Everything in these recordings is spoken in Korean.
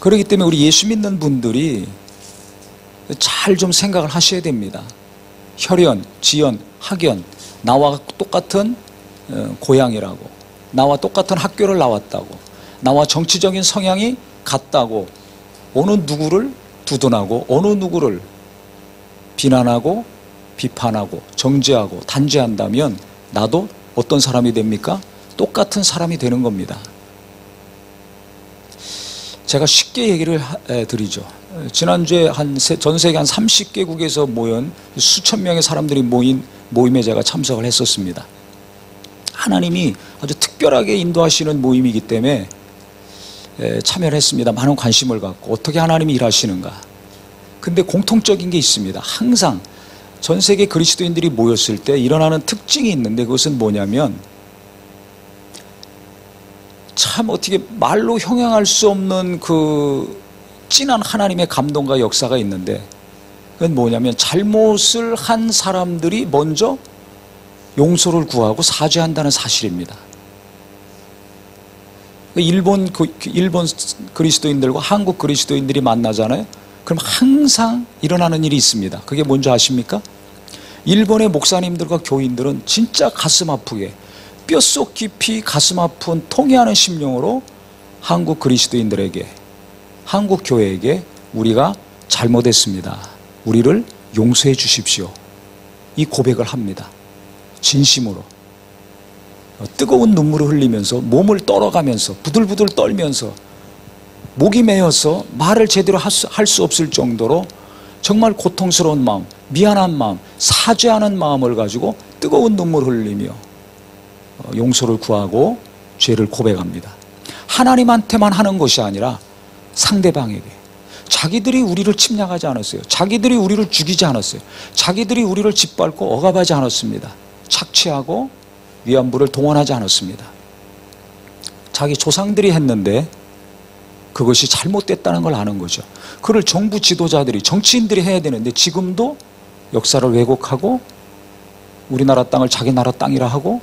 그렇기 때문에 우리 예수 믿는 분들이 잘 좀 생각을 하셔야 됩니다. 혈연, 지연, 학연, 나와 똑같은 어, 고향이라고, 나와 똑같은 학교를 나왔다고, 나와 정치적인 성향이 같다고, 어느 누구를 두둔하고, 어느 누구를 비난하고, 비판하고, 정죄하고, 단죄한다면 나도 어떤 사람이 됩니까? 똑같은 사람이 되는 겁니다. 제가 쉽게 얘기를 드리죠. 지난주에 한 전 세계 한 30개국에서 모인 수천 명의 사람들이 모인 모임에 제가 참석을 했었습니다. 하나님이 아주 특별하게 인도하시는 모임이기 때문에 참여를 했습니다. 많은 관심을 갖고 어떻게 하나님이 일하시는가. 근데 공통적인 게 있습니다. 항상 전 세계 그리스도인들이 모였을 때 일어나는 특징이 있는데 그것은 뭐냐면 참 어떻게 말로 형용할 수 없는 그 진한 하나님의 감동과 역사가 있는데 그건 뭐냐면 잘못을 한 사람들이 먼저 용서를 구하고 사죄한다는 사실입니다. 일본 그, 일본 그리스도인들과 한국 그리스도인들이 만나잖아요. 그럼 항상 일어나는 일이 있습니다. 그게 뭔지 아십니까? 일본의 목사님들과 교인들은 진짜 가슴 아프게 뼛속 깊이 가슴 아픈 통해하는 심령으로 한국 그리스도인들에게 한국 교회에게 우리가 잘못했습니다. 우리를 용서해 주십시오. 이 고백을 합니다. 진심으로. 뜨거운 눈물을 흘리면서 몸을 떨어가면서 부들부들 떨면서 목이 메어서 말을 제대로 할 수 없을 정도로 정말 고통스러운 마음, 미안한 마음, 사죄하는 마음을 가지고 뜨거운 눈물 흘리며 어, 용서를 구하고 죄를 고백합니다. 하나님한테만 하는 것이 아니라 상대방에게. 자기들이 우리를 침략하지 않았어요. 자기들이 우리를 죽이지 않았어요. 자기들이 우리를 짓밟고 억압하지 않았습니다. 착취하고 위안부를 동원하지 않았습니다. 자기 조상들이 했는데 그것이 잘못됐다는 걸 아는 거죠. 그를 정부 지도자들이 정치인들이 해야 되는데 지금도 역사를 왜곡하고 우리나라 땅을 자기 나라 땅이라 하고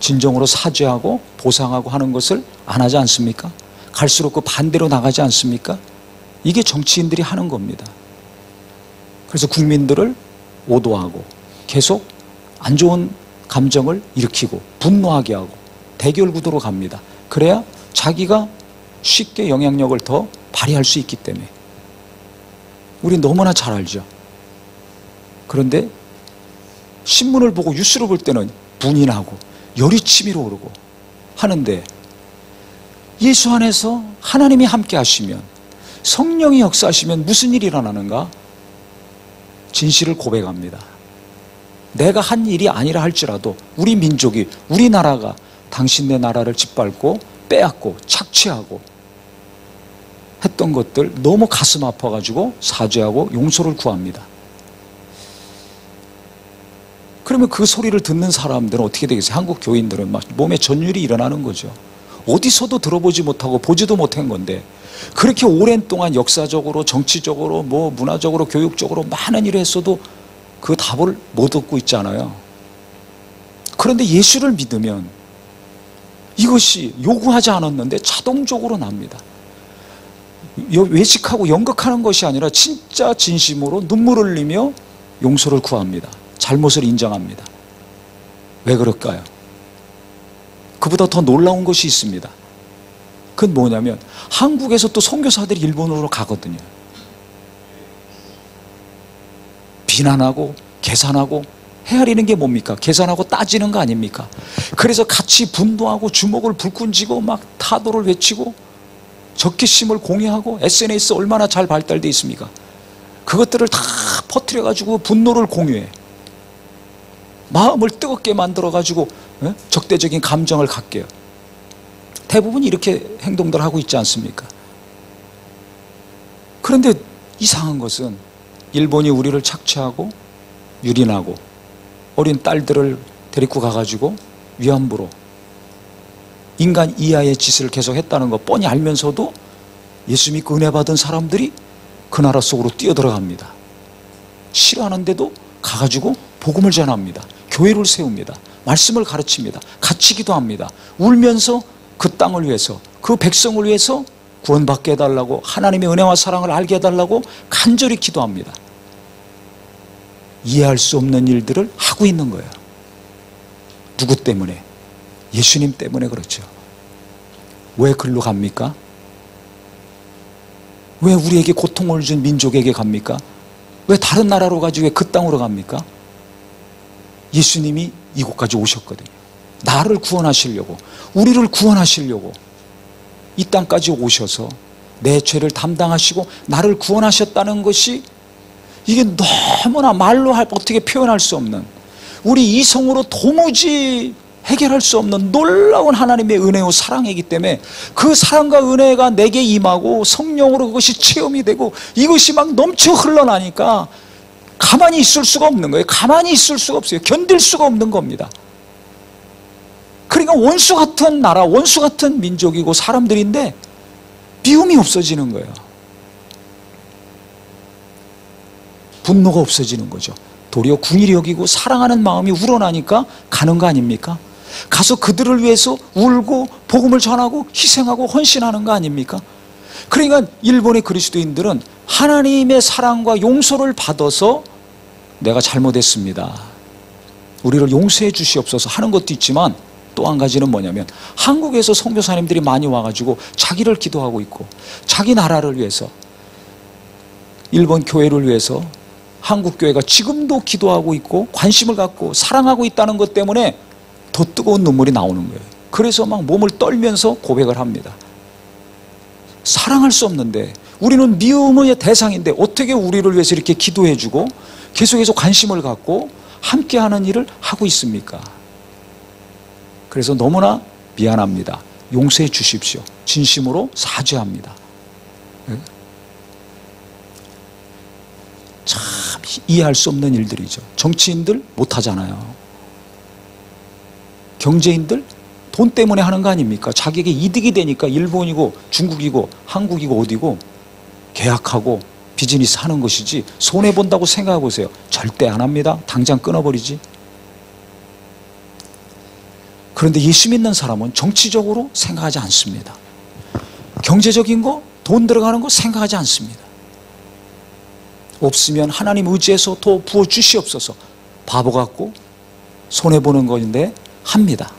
진정으로 사죄하고 보상하고 하는 것을 안 하지 않습니까? 갈수록 그 반대로 나가지 않습니까? 이게 정치인들이 하는 겁니다. 그래서 국민들을 오도하고 계속 안 좋은 감정을 일으키고 분노하게 하고 대결 구도로 갑니다. 그래야 자기가 쉽게 영향력을 더 발휘할 수 있기 때문에. 우리 너무나 잘 알죠. 그런데 신문을 보고 뉴스를 볼 때는 분이 나고 열이 치밀어 오르고 하는데 예수 안에서 하나님이 함께 하시면 성령이 역사하시면 무슨 일이 일어나는가? 진실을 고백합니다. 내가 한 일이 아니라 할지라도 우리 민족이 우리나라가 당신네 나라를 짓밟고 빼앗고 착취하고 했던 것들 너무 가슴 아파가지고 사죄하고 용서를 구합니다. 그러면 그 소리를 듣는 사람들은 어떻게 되겠어요? 한국 교인들은 막 몸에 전율이 일어나는 거죠. 어디서도 들어보지 못하고 보지도 못한 건데 그렇게 오랜 동안 역사적으로 정치적으로 뭐 문화적으로 교육적으로 많은 일을 했어도 그 답을 못 얻고 있잖아요. 그런데 예수를 믿으면 이것이 요구하지 않았는데 자동적으로 납니다. 외식하고 연극하는 것이 아니라 진짜 진심으로 눈물을 흘리며 용서를 구합니다. 잘못을 인정합니다. 왜 그럴까요? 그보다 더 놀라운 것이 있습니다. 그건 뭐냐면 한국에서 또 선교사들이 일본으로 가거든요. 비난하고 계산하고 헤아리는 게 뭡니까? 계산하고 따지는 거 아닙니까? 그래서 같이 분노하고 주먹을 불끈 쥐고 막 타도를 외치고 적개심을 공유하고 SNS 얼마나 잘 발달되어 있습니까? 그것들을 다 퍼뜨려 가지고 분노를 공유해. 마음을 뜨겁게 만들어 가지고 어? 적대적인 감정을 갖게요. 대부분 이렇게 행동들 하고 있지 않습니까? 그런데 이상한 것은 일본이 우리를 착취하고 유린하고 어린 딸들을 데리고 가가지고 위안부로 인간 이하의 짓을 계속 했다는 거 뻔히 알면서도 예수 믿고 은혜 받은 사람들이 그 나라 속으로 뛰어들어갑니다. 싫어하는데도 가가지고 복음을 전합니다. 교회를 세웁니다. 말씀을 가르칩니다. 같이 기도합니다. 울면서 그 땅을 위해서 그 백성을 위해서 구원받게 해달라고 하나님의 은혜와 사랑을 알게 해달라고 간절히 기도합니다. 이해할 수 없는 일들을 하고 있는 거예요. 누구 때문에? 예수님 때문에 그렇죠. 왜 글로 갑니까? 왜 우리에게 고통을 준 민족에게 갑니까? 왜 다른 나라로 가지 왜 그 땅으로 갑니까? 예수님이 이곳까지 오셨거든요. 나를 구원하시려고, 우리를 구원하시려고 이 땅까지 오셔서 내 죄를 담당하시고 나를 구원하셨다는 것이 이게 너무나 말로 어떻게 표현할 수 없는 우리 이성으로 도무지 해결할 수 없는 놀라운 하나님의 은혜와 사랑이기 때문에 그 사랑과 은혜가 내게 임하고 성령으로 그것이 체험이 되고 이것이 막 넘쳐 흘러나니까 가만히 있을 수가 없는 거예요. 가만히 있을 수가 없어요. 견딜 수가 없는 겁니다. 그러니까 원수 같은 나라, 원수 같은 민족이고 사람들인데 미움이 없어지는 거예요. 분노가 없어지는 거죠. 도리어 궁일이 여기고 사랑하는 마음이 우러나니까 가는 거 아닙니까? 가서 그들을 위해서 울고 복음을 전하고 희생하고 헌신하는 거 아닙니까? 그러니까 일본의 그리스도인들은 하나님의 사랑과 용서를 받아서 내가 잘못했습니다. 우리를 용서해 주시옵소서 하는 것도 있지만 또 한 가지는 뭐냐면 한국에서 선교사님들이 많이 와가지고 자기를 기도하고 있고 자기 나라를 위해서 일본 교회를 위해서 한국 교회가 지금도 기도하고 있고 관심을 갖고 사랑하고 있다는 것 때문에 더 뜨거운 눈물이 나오는 거예요. 그래서 막 몸을 떨면서 고백을 합니다. 사랑할 수 없는데 우리는 미움의 대상인데 어떻게 우리를 위해서 이렇게 기도해 주고 계속해서 관심을 갖고 함께 하는 일을 하고 있습니까? 그래서 너무나 미안합니다. 용서해 주십시오. 진심으로 사죄합니다. 네? 참 이해할 수 없는 일들이죠. 정치인들 못하잖아요. 경제인들 돈 때문에 하는 거 아닙니까? 자기에게 이득이 되니까 일본이고 중국이고 한국이고 어디고 계약하고 비즈니스 하는 것이지 손해 본다고 생각해 보세요. 절대 안 합니다. 당장 끊어버리지. 그런데 예수 믿는 사람은 정치적으로 생각하지 않습니다. 경제적인 거, 돈 들어가는 거 생각하지 않습니다. 없으면 하나님 의지해서 더 부어 주시옵소서. 바보 같고 손해보는 것인데 합니다.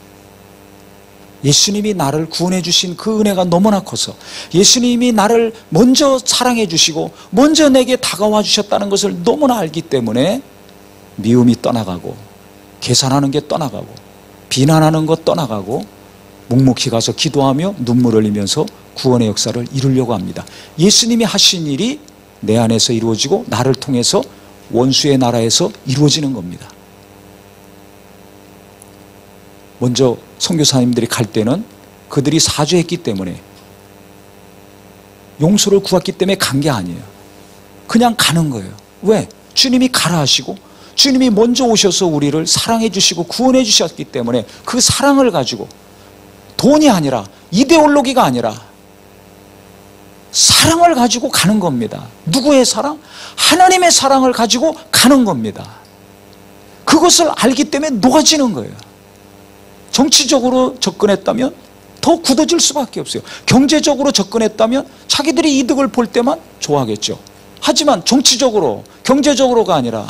예수님이 나를 구원해 주신 그 은혜가 너무나 커서 예수님이 나를 먼저 사랑해 주시고 먼저 내게 다가와 주셨다는 것을 너무나 알기 때문에 미움이 떠나가고 계산하는 게 떠나가고 비난하는 것 떠나가고 묵묵히 가서 기도하며 눈물 흘리면서 구원의 역사를 이루려고 합니다. 예수님이 하신 일이 내 안에서 이루어지고 나를 통해서 원수의 나라에서 이루어지는 겁니다. 먼저 선교사님들이 갈 때는 그들이 사죄했기 때문에 용서를 구했기 때문에 간 게 아니에요. 그냥 가는 거예요. 왜? 주님이 가라 하시고 주님이 먼저 오셔서 우리를 사랑해 주시고 구원해 주셨기 때문에 그 사랑을 가지고 돈이 아니라 이데올로기가 아니라 사랑을 가지고 가는 겁니다. 누구의 사랑? 하나님의 사랑을 가지고 가는 겁니다. 그것을 알기 때문에 녹아지는 거예요. 정치적으로 접근했다면 더 굳어질 수밖에 없어요. 경제적으로 접근했다면 자기들이 이득을 볼 때만 좋아하겠죠. 하지만 정치적으로, 경제적으로가 아니라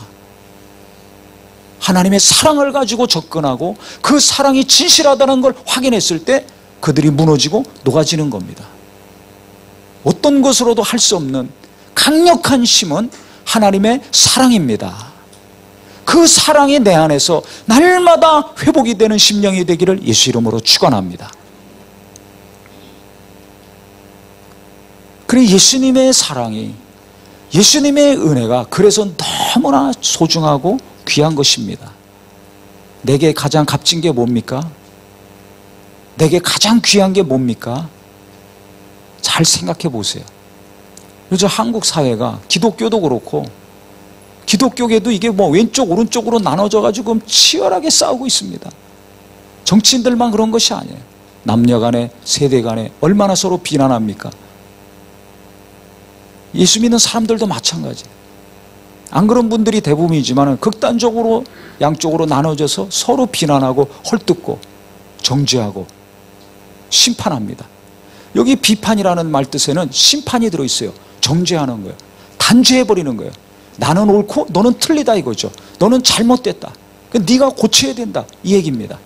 하나님의 사랑을 가지고 접근하고 그 사랑이 진실하다는 걸 확인했을 때 그들이 무너지고 녹아지는 겁니다. 어떤 것으로도 할 수 없는 강력한 힘은 하나님의 사랑입니다. 그 사랑이 내 안에서 날마다 회복이 되는 심령이 되기를 예수 이름으로 축원합니다. 그래 예수님의 사랑이 예수님의 은혜가 그래서 너무나 소중하고 귀한 것입니다. 내게 가장 값진 게 뭡니까? 내게 가장 귀한 게 뭡니까? 잘 생각해 보세요. 요즘 한국 사회가 기독교도 그렇고 기독교계도 이게 뭐 왼쪽 오른쪽으로 나눠져 가지고 치열하게 싸우고 있습니다. 정치인들만 그런 것이 아니에요. 남녀 간에 세대 간에 얼마나 서로 비난합니까? 예수 믿는 사람들도 마찬가지. 안 그런 분들이 대부분이지만 극단적으로 양쪽으로 나눠져서 서로 비난하고 헐뜯고 정죄하고 심판합니다. 여기 비판이라는 말 뜻에는 심판이 들어있어요. 정죄하는 거예요. 단죄해버리는 거예요. 나는 옳고 너는 틀리다 이거죠. 너는 잘못됐다. 그러니까 네가 고쳐야 된다. 이 얘기입니다.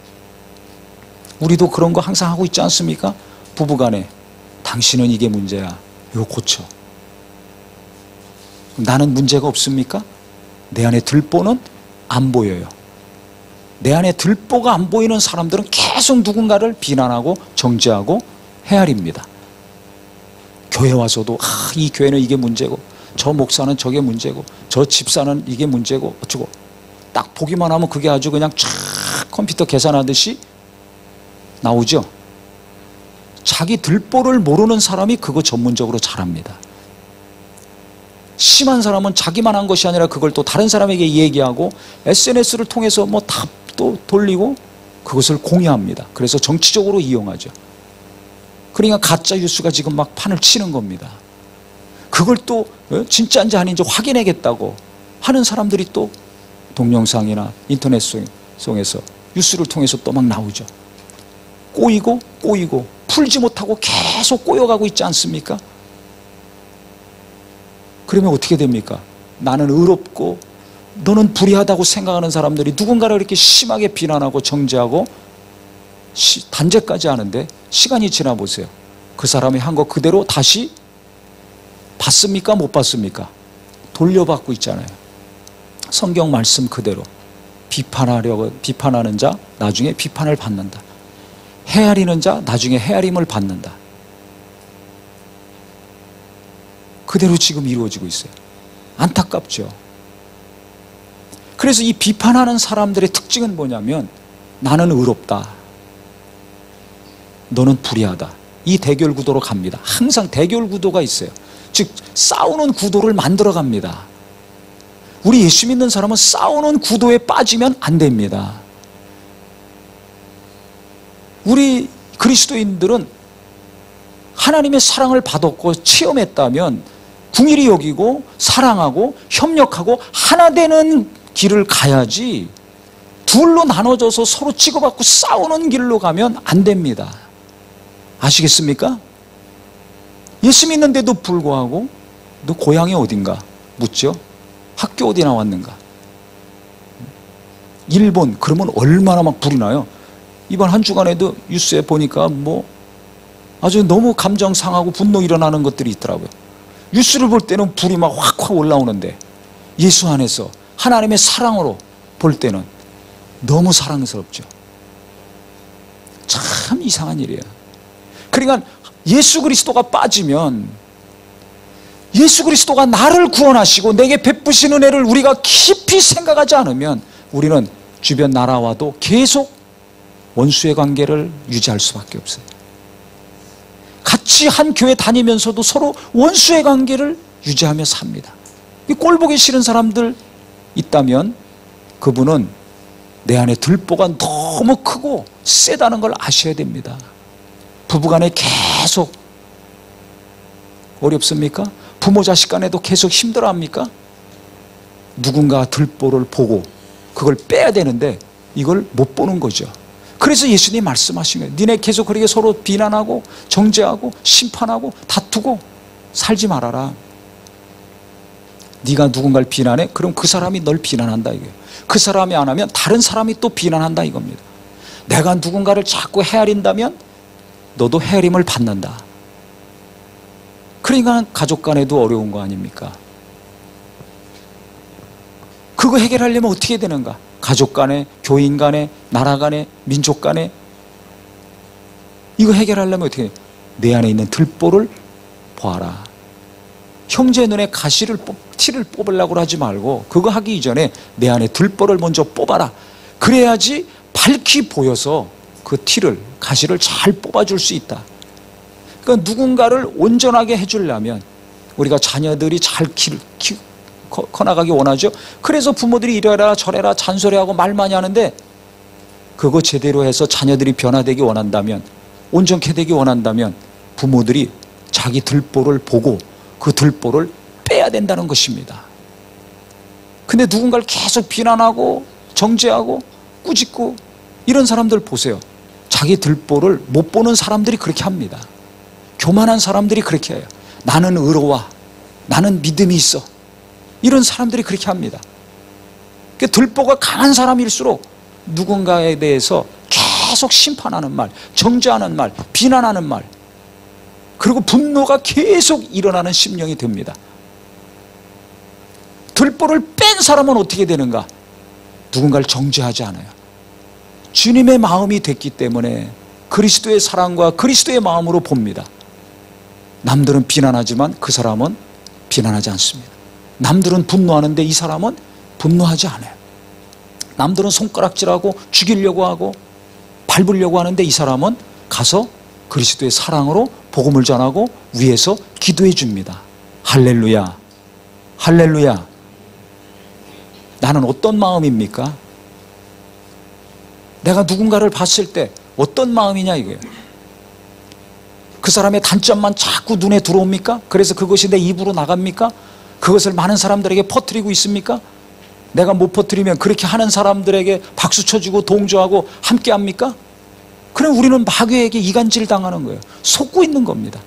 우리도 그런 거 항상 하고 있지 않습니까? 부부간에 당신은 이게 문제야. 이거 고쳐. 나는 문제가 없습니까? 내 안에 들보는 안 보여요. 내 안에 들보가 안 보이는 사람들은 계속 누군가를 비난하고 정죄하고 헤아립니다. 교회 와서도 아, 이 교회는 이게 문제고 저 목사는 저게 문제고 저 집사는 이게 문제고 어쩌고 딱 보기만 하면 그게 아주 그냥 쫙 컴퓨터 계산하듯이 나오죠. 자기 들보를 모르는 사람이 그거 전문적으로 잘합니다. 심한 사람은 자기만 한 것이 아니라 그걸 또 다른 사람에게 얘기하고 SNS를 통해서 뭐 답도 돌리고 그것을 공유합니다. 그래서 정치적으로 이용하죠. 그러니까 가짜 뉴스가 지금 막 판을 치는 겁니다. 그걸 또 어? 진짜인지 아닌지 확인하겠다고 하는 사람들이 또 동영상이나 인터넷 속에서 뉴스를 통해서 또 막 나오죠. 꼬이고 꼬이고 풀지 못하고 계속 꼬여가고 있지 않습니까? 그러면 어떻게 됩니까? 나는 의롭고 너는 불의하다고 생각하는 사람들이 누군가를 이렇게 심하게 비난하고 정죄하고 시, 단죄까지 하는데 시간이 지나 보세요. 그 사람이 한 거 그대로 다시 받습니까? 못 받습니까? 돌려받고 있잖아요. 성경 말씀 그대로 비판하려고 비판하는 자 나중에 비판을 받는다. 헤아리는 자 나중에 헤아림을 받는다. 그대로 지금 이루어지고 있어요. 안타깝죠. 그래서 이 비판하는 사람들의 특징은 뭐냐면 나는 의롭다. 너는 불의하다. 이 대결 구도로 갑니다. 항상 대결 구도가 있어요. 즉 싸우는 구도를 만들어 갑니다. 우리 예수 믿는 사람은 싸우는 구도에 빠지면 안 됩니다. 우리 그리스도인들은 하나님의 사랑을 받았고 체험했다면 궁일이 여기고 사랑하고 협력하고 하나 되는 길을 가야지 둘로 나눠져서 서로 치고받고 싸우는 길로 가면 안 됩니다. 아시겠습니까? 예수 믿는데도 불구하고 너 고향이 어딘가 묻죠? 학교 어디 나왔는가? 일본 그러면 얼마나 막 불이 나요? 이번 한 주간에도 뉴스에 보니까 뭐 아주 너무 감정 상하고 분노 일어나는 것들이 있더라고요. 뉴스를 볼 때는 불이 막 확확 올라오는데 예수 안에서 하나님의 사랑으로 볼 때는 너무 사랑스럽죠. 참 이상한 일이에요. 그러니까 예수 그리스도가 빠지면 예수 그리스도가 나를 구원하시고 내게 베푸신 은혜를 우리가 깊이 생각하지 않으면 우리는 주변 나라와도 계속 원수의 관계를 유지할 수밖에 없어요. 같이 한 교회 다니면서도 서로 원수의 관계를 유지하며 삽니다. 꼴 보기 싫은 사람들 있다면 그분은 내 안에 들보가 너무 크고 세다는 걸 아셔야 됩니다. 부부간에 계속 어렵습니까? 부모 자식 간에도 계속 힘들어 합니까? 누군가 들보를 보고 그걸 빼야 되는데 이걸 못 보는 거죠. 그래서 예수님 말씀하신 거예요. 니네 계속 그렇게 서로 비난하고 정죄하고 심판하고 다투고 살지 말아라. 네가 누군가를 비난해? 그럼 그 사람이 널 비난한다 이거예요. 그 사람이 안 하면 다른 사람이 또 비난한다 이겁니다. 내가 누군가를 자꾸 헤아린다면 너도 헤아림을 받는다. 그러니까 가족 간에도 어려운 거 아닙니까? 그거 해결하려면 어떻게 되는가? 가족 간에, 교인 간에, 나라 간에, 민족 간에 이거 해결하려면 어떻게 내 안에 있는 들보를 보아라. 형제 눈에 가시를 뽑, 티를 뽑으려고 하지 말고 그거 하기 이전에 내 안에 들보를 먼저 뽑아라. 그래야지 밝히 보여서 그 티를 가시를 잘 뽑아줄 수 있다. 그러니까 누군가를 온전하게 해주려면 우리가 자녀들이 잘 키, 키, 커나가기 원하죠. 그래서 부모들이 이래라 저래라 잔소리하고 말 많이 하는데 그거 제대로 해서 자녀들이 변화되기 원한다면 온전케 되기 원한다면 부모들이 자기 들보를 보고 그 들보를 빼야 된다는 것입니다. 근데 누군가를 계속 비난하고 정죄하고 꾸짖고 이런 사람들 보세요. 자기 들보를 못 보는 사람들이 그렇게 합니다. 교만한 사람들이 그렇게 해요. 나는 의로와 나는 믿음이 있어. 이런 사람들이 그렇게 합니다. 들보가 강한 사람일수록 누군가에 대해서 계속 심판하는 말, 정죄하는 말, 비난하는 말, 그리고 분노가 계속 일어나는 심령이 됩니다. 들보를 뺀 사람은 어떻게 되는가? 누군가를 정죄하지 않아요. 주님의 마음이 됐기 때문에 그리스도의 사랑과 그리스도의 마음으로 봅니다. 남들은 비난하지만 그 사람은 비난하지 않습니다. 남들은 분노하는데 이 사람은 분노하지 않아요. 남들은 손가락질하고 죽이려고 하고 밟으려고 하는데 이 사람은 가서 그리스도의 사랑으로 복음을 전하고 위에서 기도해 줍니다. 할렐루야. 할렐루야. 나는 어떤 마음입니까? 내가 누군가를 봤을 때 어떤 마음이냐 이거예요. 그 사람의 단점만 자꾸 눈에 들어옵니까? 그래서 그것이 내 입으로 나갑니까? 그것을 많은 사람들에게 퍼뜨리고 있습니까? 내가 못 퍼뜨리면 그렇게 하는 사람들에게 박수 쳐주고 동조하고 함께 합니까? 그럼 우리는 마귀에게 이간질 당하는 거예요. 속고 있는 겁니다.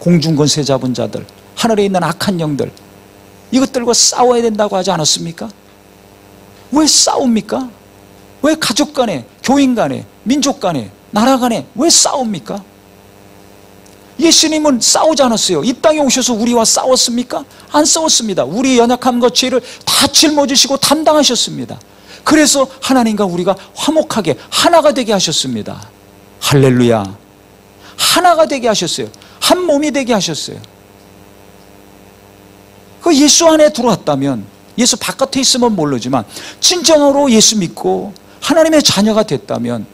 공중권세 잡은 자들, 하늘에 있는 악한 영들, 이것들과 싸워야 된다고 하지 않았습니까? 왜 싸웁니까? 왜 가족 간에, 교인 간에, 민족 간에, 나라 간에 왜 싸웁니까? 예수님은 싸우지 않았어요. 이 땅에 오셔서 우리와 싸웠습니까? 안 싸웠습니다. 우리 연약함과 죄를 다 짊어지시고 담당하셨습니다. 그래서 하나님과 우리가 화목하게 하나가 되게 하셨습니다. 할렐루야. 하나가 되게 하셨어요. 한 몸이 되게 하셨어요. 그 예수 안에 들어왔다면 예수 바깥에 있으면 모르지만 진정으로 예수 믿고 하나님의 자녀가 됐다면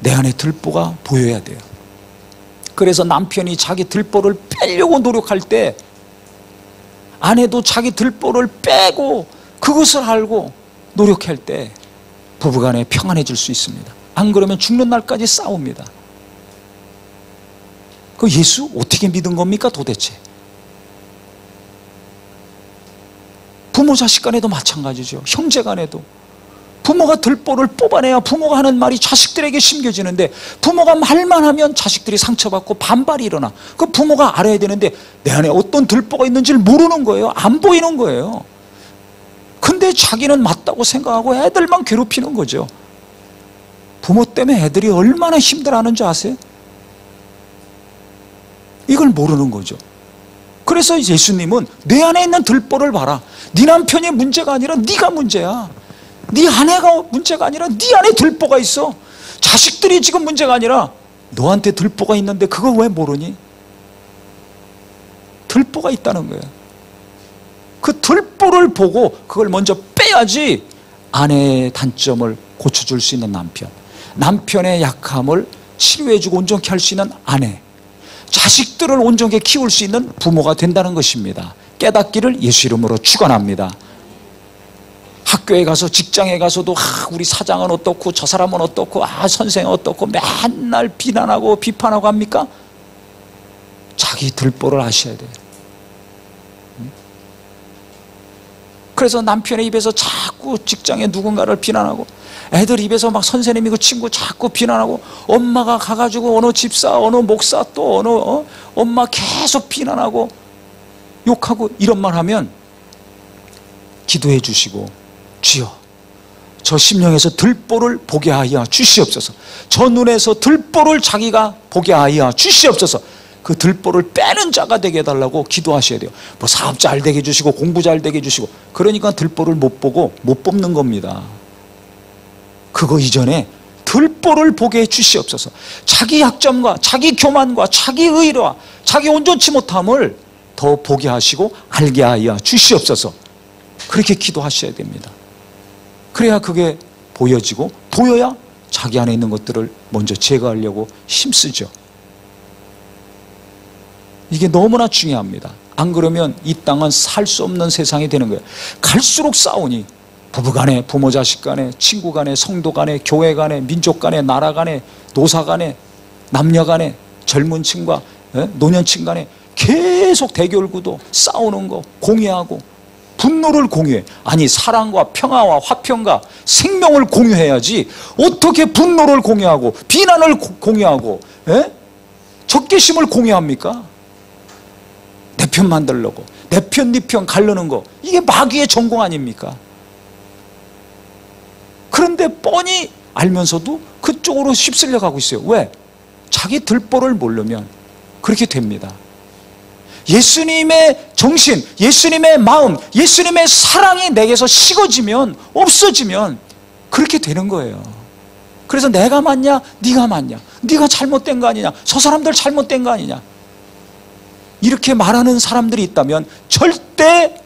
내 안에 들보가 보여야 돼요. 그래서 남편이 자기 들보를 빼려고 노력할 때 아내도 자기 들보를 빼고 그것을 알고 노력할 때 부부간에 평안해질 수 있습니다. 안 그러면 죽는 날까지 싸웁니다. 그 예수 어떻게 믿은 겁니까 도대체? 부모 자식 간에도 마찬가지죠. 형제 간에도. 부모가 들보를 뽑아내야 부모가 하는 말이 자식들에게 심겨지는데 부모가 말만 하면 자식들이 상처받고 반발이 일어나. 그 부모가 알아야 되는데 내 안에 어떤 들보가 있는지를 모르는 거예요. 안 보이는 거예요. 근데 자기는 맞다고 생각하고 애들만 괴롭히는 거죠. 부모 때문에 애들이 얼마나 힘들어하는지 아세요? 이걸 모르는 거죠. 그래서 예수님은 내 안에 있는 들보를 봐라. 네 남편이 문제가 아니라 네가 문제야. 네 아내가 문제가 아니라 네 안에 들보가 있어. 자식들이 지금 문제가 아니라 너한테 들보가 있는데 그걸 왜 모르니? 들보가 있다는 거예요. 그 들보를 보고 그걸 먼저 빼야지 아내의 단점을 고쳐줄 수 있는 남편, 남편의 약함을 치료해주고 온전케 할 수 있는 아내, 자식들을 온전하게 키울 수 있는 부모가 된다는 것입니다. 깨닫기를 예수 이름으로 축원합니다. 학교에 가서 직장에 가서도 아, 우리 사장은 어떻고 저 사람은 어떻고 아 선생은 어떻고 맨날 비난하고 비판하고 합니까? 자기 들보를 아셔야 돼요. 그래서 남편의 입에서 자꾸 직장에 누군가를 비난하고 애들 입에서 막 선생님이고 친구 자꾸 비난하고 엄마가 가가지고 어느 집사 어느 목사 또 어느 어? 엄마 계속 비난하고 욕하고 이런 말 하면 기도해 주시고 주여 저 심령에서 들보를 보게 하여 주시옵소서. 저 눈에서 들보를 자기가 보게 하여 주시옵소서. 그 들보를 빼는 자가 되게 해달라고 기도하셔야 돼요. 뭐 사업 잘 되게 해주시고 공부 잘 되게 해주시고. 그러니까 들보를 못 보고 못 뽑는 겁니다. 그거 이전에 들보를 보게 해 주시옵소서. 자기 약점과 자기 교만과 자기 의로와 자기 온전치 못함을 더 보게 하시고 알게 하여 주시옵소서. 그렇게 기도하셔야 됩니다 그래야 그게 보여지고 보여야 자기 안에 있는 것들을 먼저 제거하려고 힘쓰죠 이게 너무나 중요합니다 안 그러면 이 땅은 살 수 없는 세상이 되는 거예요 갈수록 싸우니 부부 간에 부모 자식 간에 친구 간에 성도 간에 교회 간에 민족 간에 나라 간에 노사 간에 남녀 간에 젊은 층과 예? 노년층 간에 계속 대결 구도 싸우는 거 공유하고 분노를 공유해 아니 사랑과 평화와 화평과 생명을 공유해야지 어떻게 분노를 공유하고 비난을 공유하고 에? 예? 적개심을 공유합니까? 내 편 만들려고 내 편, 네편 가르는 거 이게 마귀의 전공 아닙니까? 그런데 뻔히 알면서도 그쪽으로 휩쓸려 가고 있어요. 왜? 자기 들보를 모르면 그렇게 됩니다. 예수님의 정신, 예수님의 마음, 예수님의 사랑이 내게서 식어지면 없어지면 그렇게 되는 거예요. 그래서 내가 맞냐? 네가 맞냐? 네가 잘못된 거 아니냐? 저 사람들 잘못된 거 아니냐? 이렇게 말하는 사람들이 있다면 절대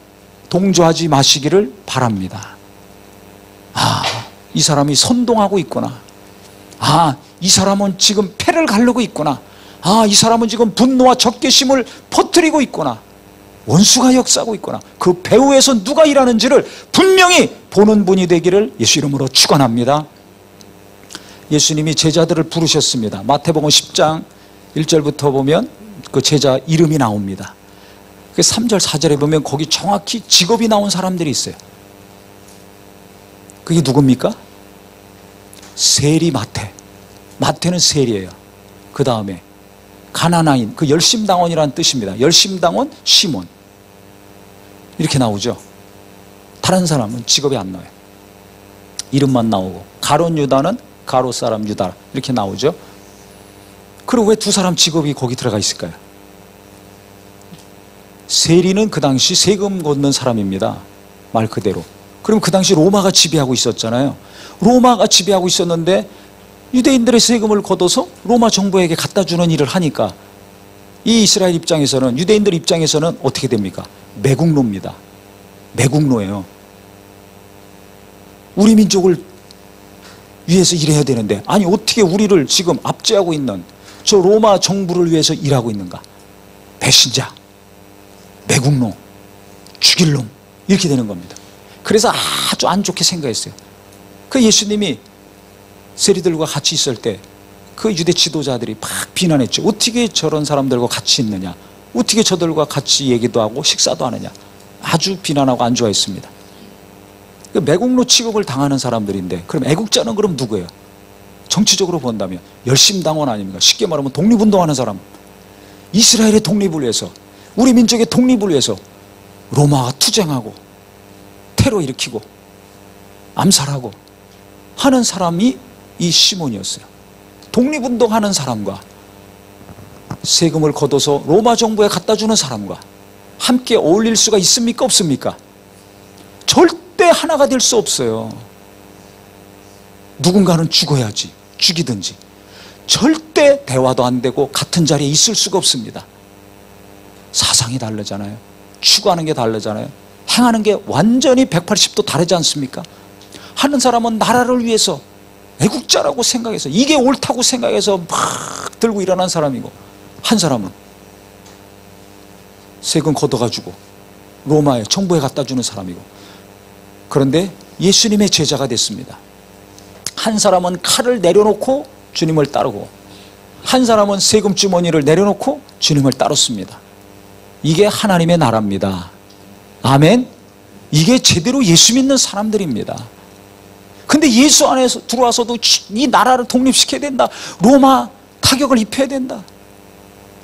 동조하지 마시기를 바랍니다. 아, 이 사람이 선동하고 있구나. 아, 이 사람은 지금 패를 가르고 있구나. 아, 이 사람은 지금 분노와 적개심을 퍼뜨리고 있구나. 원수가 역사하고 있구나. 그 배후에서 누가 일하는지를 분명히 보는 분이 되기를 예수 이름으로 축원합니다. 예수님이 제자들을 부르셨습니다. 마태복음 10장 1절부터 보면 그 제자 이름이 나옵니다. 3절, 4절에 보면 거기 정확히 직업이 나온 사람들이 있어요. 그게 누굽니까? 세리 마태. 마태는 세리예요. 그 다음에 가나나인, 그 열심당원이라는 뜻입니다. 열심당원 시몬. 이렇게 나오죠. 다른 사람은 직업이 안 나와요. 이름만 나오고 가론 유다는 가로 사람 유다 이렇게 나오죠. 그리고 왜 두 사람 직업이 거기 들어가 있을까요? 세리는 그 당시 세금 걷는 사람입니다. 말 그대로. 그럼 그 당시 로마가 지배하고 있었잖아요. 로마가 지배하고 있었는데 유대인들의 세금을 걷어서 로마 정부에게 갖다 주는 일을 하니까 이 이스라엘 입장에서는 유대인들 입장에서는 어떻게 됩니까? 매국노입니다. 매국노예요. 우리 민족을 위해서 일해야 되는데 아니 어떻게 우리를 지금 압제하고 있는 저 로마 정부를 위해서 일하고 있는가? 배신자, 매국노, 죽일 놈 이렇게 되는 겁니다. 그래서 아주 안 좋게 생각했어요. 그 예수님이 세리들과 같이 있을 때 그 유대 지도자들이 막 비난했죠. 어떻게 저런 사람들과 같이 있느냐? 어떻게 저들과 같이 얘기도 하고 식사도 하느냐? 아주 비난하고 안 좋아했습니다. 그 매국노 취급을 당하는 사람들인데 그럼 애국자는 그럼 누구예요? 정치적으로 본다면 열심당원 아닙니까? 쉽게 말하면 독립운동하는 사람. 이스라엘의 독립을 위해서 우리 민족의 독립을 위해서 로마와 투쟁하고 테러 일으키고 암살하고 하는 사람이 이 시몬이었어요. 독립운동하는 사람과 세금을 걷어서 로마 정부에 갖다 주는 사람과 함께 어울릴 수가 있습니까? 없습니까? 절대 하나가 될 수 없어요. 누군가는 죽어야지. 죽이든지. 절대 대화도 안 되고 같은 자리에 있을 수가 없습니다. 사상이 다르잖아요. 추구하는 게 다르잖아요. 행하는 게 완전히 180도 다르지 않습니까? 하는 사람은 나라를 위해서 애국자라고 생각해서 이게 옳다고 생각해서 막 들고 일어난 사람이고 한 사람은 세금 걷어가지고 로마에 정부에 갖다 주는 사람이고 그런데 예수님의 제자가 됐습니다. 한 사람은 칼을 내려놓고 주님을 따르고 한 사람은 세금 주머니를 내려놓고 주님을 따랐습니다. 이게 하나님의 나라입니다. 아멘. 이게 제대로 예수 믿는 사람들입니다. 근데 예수 안에서 들어와서도 이 나라를 독립시켜야 된다. 로마 타격을 입혀야 된다.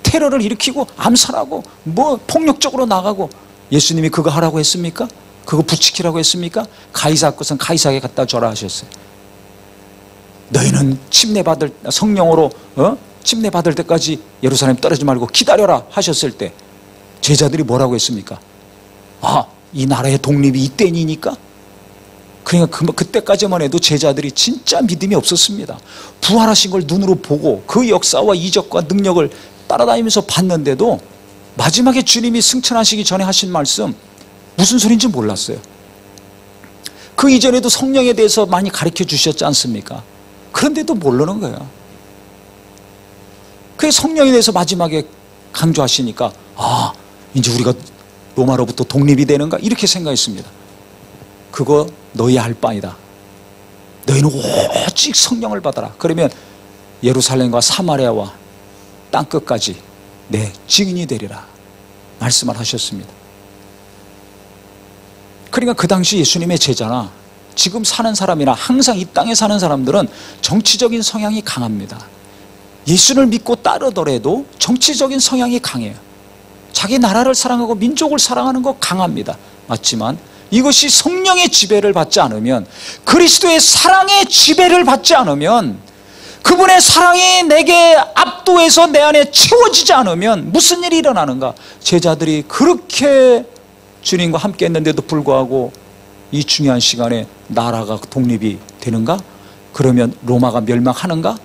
테러를 일으키고 암살하고 뭐 폭력적으로 나가고 예수님이 그거 하라고 했습니까? 그거 부치키라고 했습니까? 가이사 것은 가이사에게 갖다 줘라 하셨어요. 너희는 침례 받을 성령으로 어? 침례 받을 때까지 예루살렘 떨어지 말고 기다려라 하셨을 때 제자들이 뭐라고 했습니까? 아, 이 나라의 독립이 이때니까 그러니까 그, 그때까지만 해도 제자들이 진짜 믿음이 없었습니다. 부활하신 걸 눈으로 보고 그 역사와 이적과 능력을 따라다니면서 봤는데도 마지막에 주님이 승천하시기 전에 하신 말씀 무슨 소리인지 몰랐어요. 그 이전에도 성령에 대해서 많이 가르쳐 주셨지 않습니까? 그런데도 모르는 거예요. 그 성령에 대해서 마지막에 강조하시니까 아 이제 우리가 로마로부터 독립이 되는가 이렇게 생각했습니다. 그거 너희 할 바이다. 너희는 오직 성령을 받아라. 그러면 예루살렘과 사마리아와 땅 끝까지 내 증인이 되리라. 말씀을 하셨습니다. 그러니까 그 당시 예수님의 제자나 지금 사는 사람이나 항상 이 땅에 사는 사람들은 정치적인 성향이 강합니다. 예수를 믿고 따르더라도 정치적인 성향이 강해요. 자기 나라를 사랑하고 민족을 사랑하는 거 강합니다. 맞지만 이것이 성령의 지배를 받지 않으면 그리스도의 사랑의 지배를 받지 않으면 그분의 사랑이 내게 압도해서 내 안에 채워지지 않으면 무슨 일이 일어나는가? 제자들이 그렇게 주님과 함께 했는데도 불구하고 이 중요한 시간에 나라가 독립이 되는가? 그러면 로마가 멸망하는가?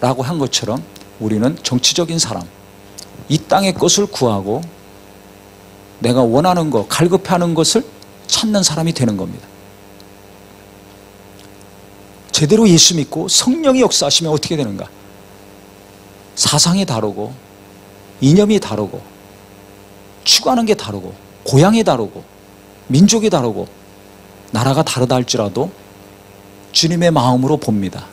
라고 한 것처럼 우리는 정치적인 사람, 이 땅의 것을 구하고 내가 원하는 것, 갈급해하는 것을 찾는 사람이 되는 겁니다. 제대로 예수 믿고 성령이 역사하시면 어떻게 되는가? 사상이 다르고 이념이 다르고 추구하는 게 다르고 고향이 다르고 민족이 다르고 나라가 다르다 할지라도 주님의 마음으로 봅니다.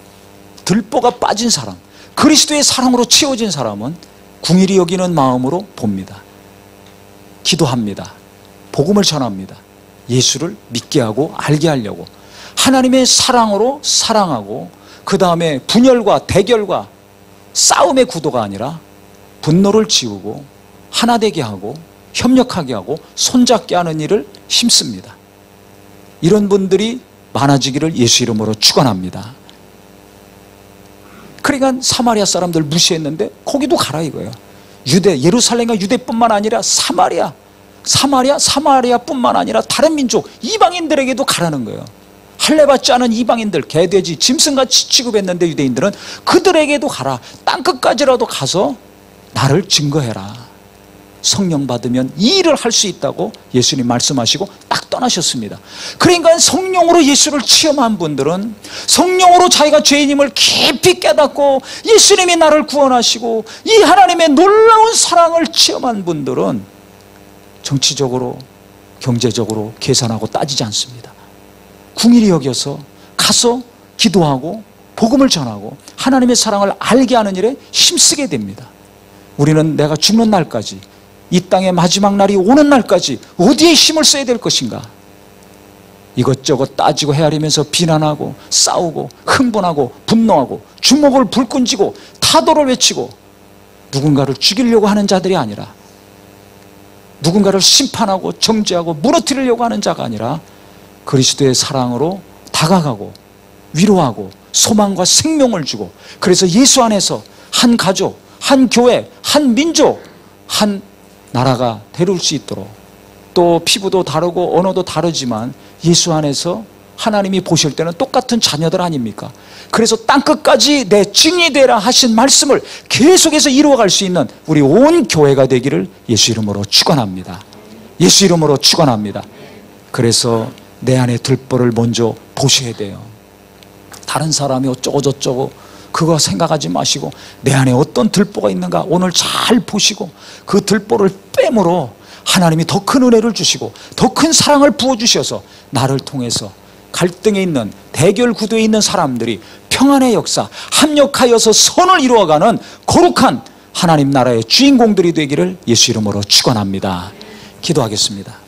들보가 빠진 사람, 그리스도의 사랑으로 채워진 사람은 궁일이 여기는 마음으로 봅니다. 기도합니다. 복음을 전합니다. 예수를 믿게 하고 알게 하려고 하나님의 사랑으로 사랑하고 그 다음에 분열과 대결과 싸움의 구도가 아니라 분노를 지우고 하나 되게 하고 협력하게 하고 손잡게 하는 일을 힘씁니다. 이런 분들이 많아지기를 예수 이름으로 축원합니다. 그러니까 사마리아 사람들 무시했는데 거기도 가라 이거예요. 유대 예루살렘과 유대뿐만 아니라 사마리아 사마리아 사마리아뿐만 아니라 다른 민족 이방인들에게도 가라는 거예요. 할례 받지 않은 이방인들 개돼지 짐승같이 취급했는데 유대인들은 그들에게도 가라 땅 끝까지라도 가서 나를 증거해라. 성령 받으면 이 일을 할 수 있다고 예수님 말씀하시고 딱 떠나셨습니다. 그러니까 성령으로 예수를 체험한 분들은 성령으로 자기가 죄인임을 깊이 깨닫고 예수님이 나를 구원하시고 이 하나님의 놀라운 사랑을 체험한 분들은 정치적으로 경제적으로 계산하고 따지지 않습니다. 궁일이 여겨서 가서 기도하고 복음을 전하고 하나님의 사랑을 알게 하는 일에 힘쓰게 됩니다. 우리는 내가 죽는 날까지 이 땅의 마지막 날이 오는 날까지 어디에 힘을 써야 될 것인가? 이것저것 따지고 헤아리면서 비난하고 싸우고 흥분하고 분노하고 주먹을 불끈 쥐고 타도를 외치고 누군가를 죽이려고 하는 자들이 아니라 누군가를 심판하고 정죄하고 무너뜨리려고 하는 자가 아니라 그리스도의 사랑으로 다가가고 위로하고 소망과 생명을 주고 그래서 예수 안에서 한 가족, 한 교회, 한 민족, 한 나라가 되룰 수 있도록 또 피부도 다르고 언어도 다르지만 예수 안에서 하나님이 보실 때는 똑같은 자녀들 아닙니까? 그래서 땅끝까지 내 증이 되라 하신 말씀을 계속해서 이루어갈 수 있는 우리 온 교회가 되기를 예수 이름으로 축원합니다. 예수 이름으로 축원합니다. 그래서 내 안에 들보를 먼저 보셔야 돼요. 다른 사람이 어쩌고 저쩌고 그거 생각하지 마시고 내 안에 어떤 들보가 있는가 오늘 잘 보시고 그 들보를 빼므로 하나님이 더 큰 은혜를 주시고 더 큰 사랑을 부어주셔서 나를 통해서 갈등에 있는 대결 구도에 있는 사람들이 평안의 역사 합력하여서 선을 이루어가는 거룩한 하나님 나라의 주인공들이 되기를 예수 이름으로 축원합니다. 기도하겠습니다.